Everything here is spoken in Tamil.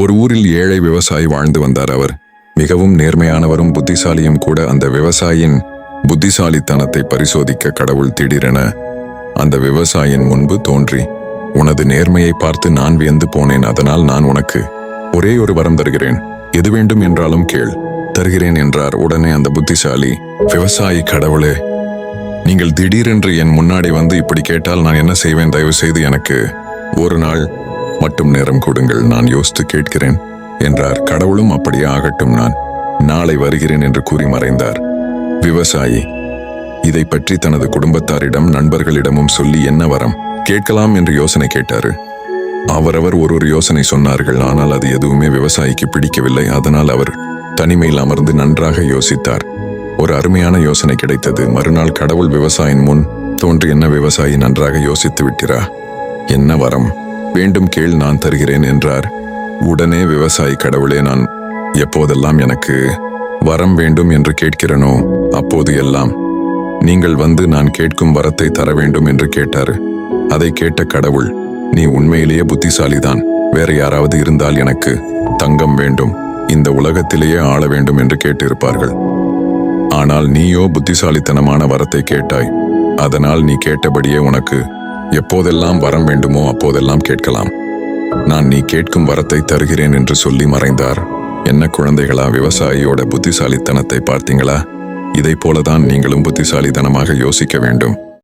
ஒரு ஊரில் ஏழை விவசாயி வாழ்ந்து வந்தார் அவர். மிகவும் நேர்மையானவரும் புத்திசாலியும் கூட அந்த விவசாயியின் புத்திசாலித்தனத்தை பரிசோதிக்க கடவுள் திடீரென அந்த விவசாயின் முன்பு தோன்றி உனது நேர்மையை பார்த்து நான் வியந்து போனேன் அதனால் நான் உனக்கு ஒரே ஒரு வரம் தருகிறேன். எது வேண்டும் என்றாலும் கேள். தருகிறேன் என்றார். உடனே அந்த புத்திசாலி விவசாயி கடவுளே நீங்கள் திடீரென்று என் முன்னாடி வந்து இப்படி கேட்டால் நான் என்ன செய்வேன்? தயவு செய்து எனக்கு ஒரு நாள் மட்டும் நேரம் கொடுங்கள் நான் யோசித்து கேட்கிறேன் என்றார். கடவுளும் அப்படியே ஆகட்டும் நான் நாளை வருகிறேன் என்று கூறி மறைந்தார். விவசாயி இதை பற்றி தனது குடும்பத்தாரிடம் நண்பர்களிடமும் சொல்லி என்ன வரம் கேட்கலாம் என்று யோசனை கேட்டாரு. அவரவர் ஒரு ஒரு யோசனை சொன்னார்கள் ஆனால் அது எதுவுமே விவசாயிக்கு பிடிக்கவில்லை அதனால் அவர் தனிமையில் அமர்ந்து நன்றாக யோசித்தார். ஒரு அருமையான யோசனை கிடைத்தது. மறுநாள் கடவுள் விவசாயின் முன் தோன்றி என்ன விவசாயி நன்றாக யோசித்து விட்டிரா? என்ன வரம்? வேண்டும் கேள் நான் தருகிறேன் என்றார். உடனே விவசாயி கடவுளே நான் எப்போதெல்லாம் எனக்கு வரம் வேண்டும் என்று கேட்கிறனோ அப்போது எல்லாம். நீங்கள் வந்து நான் கேட்கும் வரத்தை தர வேண்டும் என்று கேட்டார். அதை கேட்ட கடவுள் நீ உண்மையிலேயே புத்திசாலிதான். வேற யாராவது இருந்தால் எனக்கு தங்கம் வேண்டும். இந்த உலகத்திலேயே ஆள வேண்டும் என்று கேட்டிருப்பார்கள். ஆனால் நீயோ புத்திசாலித்தனமான வரத்தை கேட்டாய். அதனால் நீ கேட்டபடியே உனக்கு எப்போதெல்லாம் வரம் வேண்டுமோ அப்போதெல்லாம் கேட்கலாம். நான் நீ கேட்கும் வரத்தை தருகிறேன் என்று சொல்லி மறைந்தார். என்ன குழந்தைகளா விவசாயியோட புத்திசாலித்தனத்தை பார்த்தீங்களா? இதை போலதான் நீங்களும் புத்திசாலித்தனமாக யோசிக்க வேண்டும்.